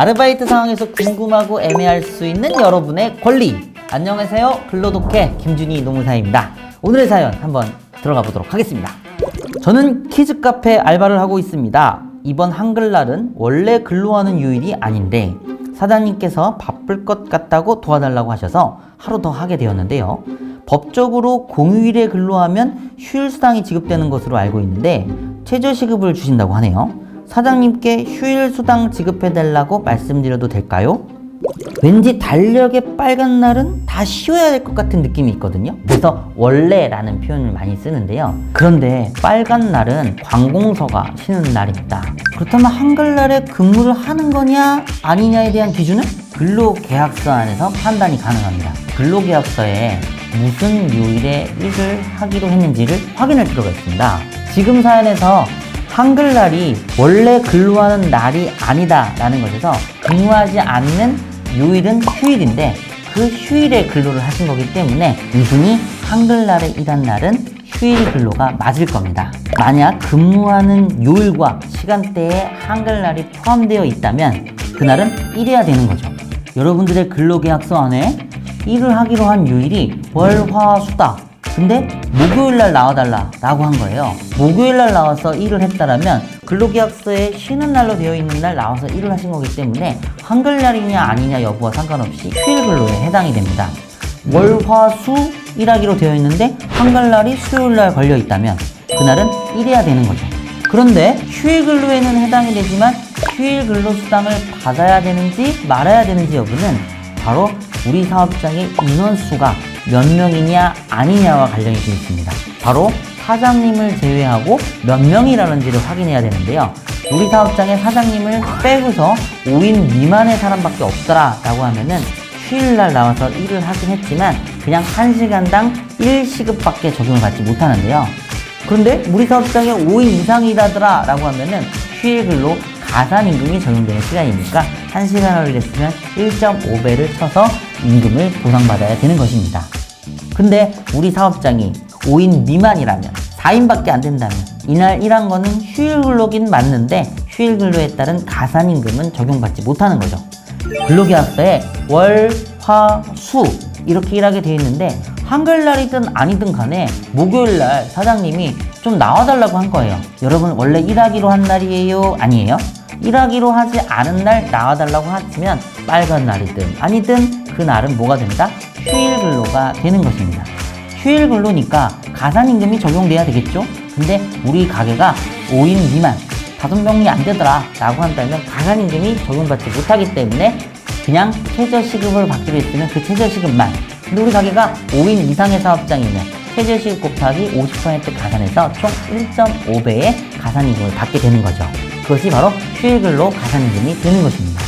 아르바이트 상황에서 궁금하고 애매할 수 있는 여러분의 권리. 안녕하세요. 근로독해 김준희 노무사입니다. 오늘의 사연 한번 들어가 보도록 하겠습니다. 저는 키즈 카페 알바를 하고 있습니다. 이번 한글날은 원래 근로하는 요일이 아닌데 사장님께서 바쁠 것 같다고 도와달라고 하셔서 하루 더 하게 되었는데요. 법적으로 공휴일에 근로하면 휴일 수당이 지급되는 것으로 알고 있는데 최저 시급을 주신다고 하네요. 사장님께 휴일 수당 지급해 달라고 말씀드려도 될까요? 왠지 달력의 빨간 날은 다 쉬어야 될 것 같은 느낌이 있거든요. 그래서 원래라는 표현을 많이 쓰는데요. 그런데 빨간 날은 관공서가 쉬는 날입니다. 그렇다면 한글날에 근무를 하는 거냐 아니냐에 대한 기준은 근로계약서 안에서 판단이 가능합니다. 근로계약서에 무슨 요일에 일을 하기로 했는지를 확인할 필요가 있습니다. 지금 사연에서 한글날이 원래 근로하는 날이 아니다라는 것에서 근무하지 않는 요일은 휴일인데 그 휴일에 근로를 하신 거기 때문에 이분이 한글날에 일한 날은 휴일 근로가 맞을 겁니다. 만약 근무하는 요일과 시간대에 한글날이 포함되어 있다면 그날은 일해야 되는 거죠. 여러분들의 근로계약서 안에 일을 하기로 한 요일이 월, 화, 수다. 근데 목요일 날 나와달라 라고 한 거예요. 목요일 날 나와서 일을 했다라면 근로계약서에 쉬는 날로 되어 있는 날 나와서 일을 하신 거기 때문에 한글날이냐 아니냐 여부와 상관없이 휴일 근로에 해당이 됩니다. 월, 화, 수 일하기로 되어 있는데 한글날이 수요일 날 걸려 있다면 그날은 일해야 되는 거죠. 그런데 휴일 근로에는 해당이 되지만 휴일 근로 수당을 받아야 되는지 말아야 되는지 여부는 바로 우리 사업장의 인원수가 몇 명이냐 아니냐와 관련이 되어 있습니다. 바로 사장님을 제외하고 몇 명이라는지를 확인해야 되는데요. 우리 사업장의 사장님을 빼고서 5인 미만의 사람밖에 없더라 라고 하면은 휴일날 나와서 일을 하긴 했지만 그냥 1시간당 1시급밖에 적용을 받지 못하는데요. 그런데 우리 사업장에 5인 이상이라더라 라고 하면은 휴일 근로 가산임금이 적용되는 시간이니까 1시간을 일했으면 1.5배를 쳐서 임금을 보상받아야 되는 것입니다. 근데 우리 사업장이 5인 미만이라면 4인밖에 안 된다면 이날 일한 거는 휴일 근로긴 맞는데 휴일 근로에 따른 가산임금은 적용받지 못하는 거죠. 근로계약서에 월, 화, 수 이렇게 일하게 되어 있는데 한글날이든 아니든 간에 목요일날 사장님이 좀 나와달라고 한 거예요. 여러분 원래 일하기로 한 날이에요? 아니에요? 일하기로 하지 않은 날 나와달라고 하시면 빨간 날이든 아니든 그 날은 뭐가 된다? 휴일 근로가 되는 것입니다. 휴일 근로니까 가산임금이 적용돼야 되겠죠? 근데 우리 가게가 5인 미만, 5명이 안 되더라 라고 한다면 가산임금이 적용받지 못하기 때문에 그냥 최저시급을 받기로 했으면 그 최저시급만 근데 우리 가게가 5인 이상의 사업장이면 최저시급 곱하기 50% 가산해서 총 1.5배의 가산임금을 받게 되는 거죠. 그것이 바로 휴일근로 가산임금이 되는 것입니다.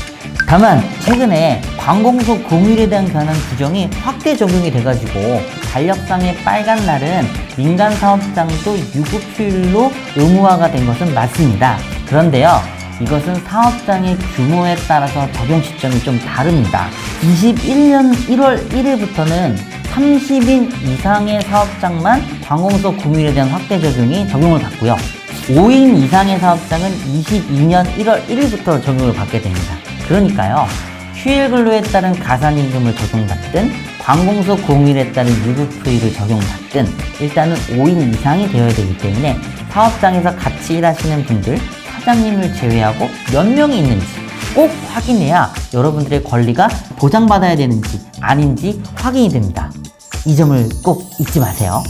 다만 최근에 관공서 공휴일에 대한 관한 규정이 확대 적용이 돼가지고 달력상의 빨간 날은 민간 사업장도 유급 휴일로 의무화가 된 것은 맞습니다. 그런데요. 이것은 사업장의 규모에 따라서 적용 시점이 좀 다릅니다. 21년 1월 1일부터는 30인 이상의 사업장만 관공서 공휴일에 대한 확대 적용이 적용을 받고요. 5인 이상의 사업장은 22년 1월 1일부터 적용을 받게 됩니다. 그러니까요. 휴일 근로에 따른 가산임금을 적용받든 관공서 공휴일에 따른 유급휴일을 적용받든 일단은 5인 이상이 되어야 되기 때문에 사업장에서 같이 일하시는 분들 사장님을 제외하고 몇 명이 있는지 꼭 확인해야 여러분들의 권리가 보장받아야 되는지 아닌지 확인이 됩니다. 이 점을 꼭 잊지 마세요.